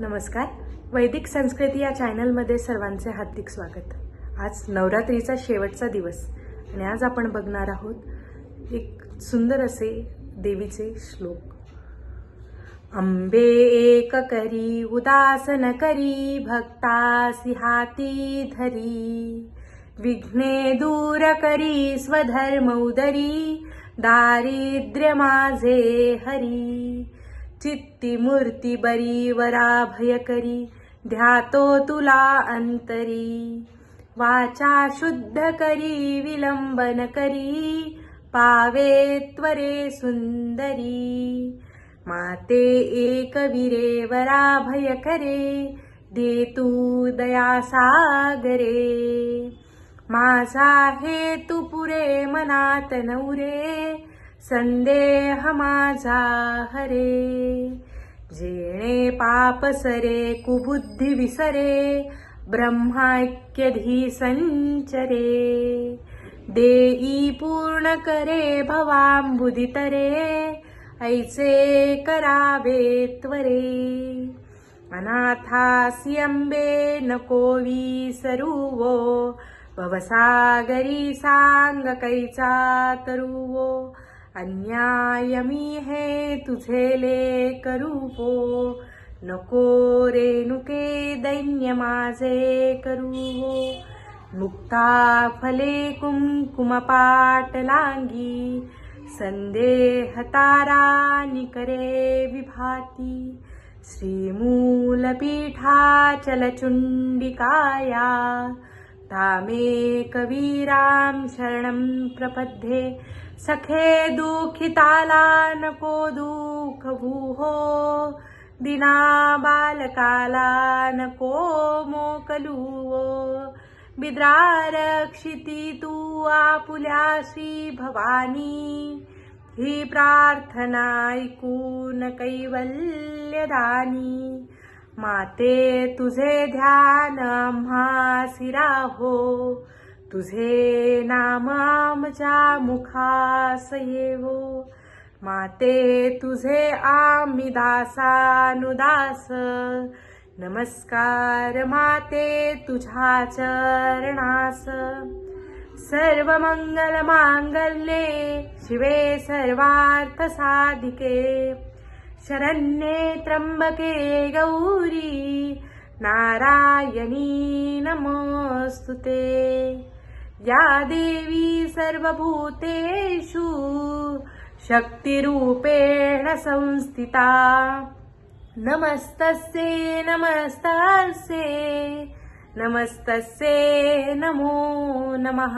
नमस्कार. वैदिक संस्कृती या चॅनलमध्ये सर्वांचे हार्दिक स्वागत. आज नवरात्रीचा शेवटचा दिवस आणि आज आपण बघणार आहोत एक सुंदर असे देवीचे श्लोक. अंबे एक करी उदासन करी भक्तासी हाती धरी. विघ्ने दूर करी स्वधर्म उदरी दारिद्र्य माझे हरी. चित्ती मूर्ती बरी वरा भयकरी ध्यातो तुला अंतरी. वाचा शुद्ध करी विलंबन करी पावे त्वरे सुंदरी. माते एक विरे वरा भय करे दे तू दया सागरे. माझा हेतू पुरे मनात नवरे संदेह माझा हरे. जेणे पाप सरे कुबुद्धी विसरे ब्रह्माक्यधी संचरे. देई पूर्ण करे भवांबुदितरे ऐचे करावे त्वरे. अनाथासी न नको विसरुवो भवसागरी सांग कैचा तरुवो अन्याय मी हे तुझे ले करूपो नको रेणुके दैन्य माझे करूवो. मुक्ता फले कुंकुम पाटलांगी संदेह तारा निकरे विभाती. श्रीमूलपीठाचलचुण्डिकाया तामे कवीरां शरणं प्रपद्ये। सखे दुःखिताला नको दुःख भूहो दिना बालकाला नको मोकलुवो बिद्रारक्षिती तू आपुल्या श्री भवानी। ही प्रार्थना ऐकून कैवल्यदानी। माते तुझे ध्यान आम्हासी राहो तुझे नाम आमच्या मुखास येवो. माते तुझे आम्ही दासानुदास. नमस्कार माते तुझ्या चरणास. सर्व मंगल मांगल्ये शिवे सर्वार्थ साधिके. शरण्ये त्र्यंबके गौरी नारायणी नमोस्तुते या देवी सर्वभूतेषु शक्तिरूपेण संस्थिता। नमस्तस्ये नमस्तस्ये नमस्तस्ये नमो नमः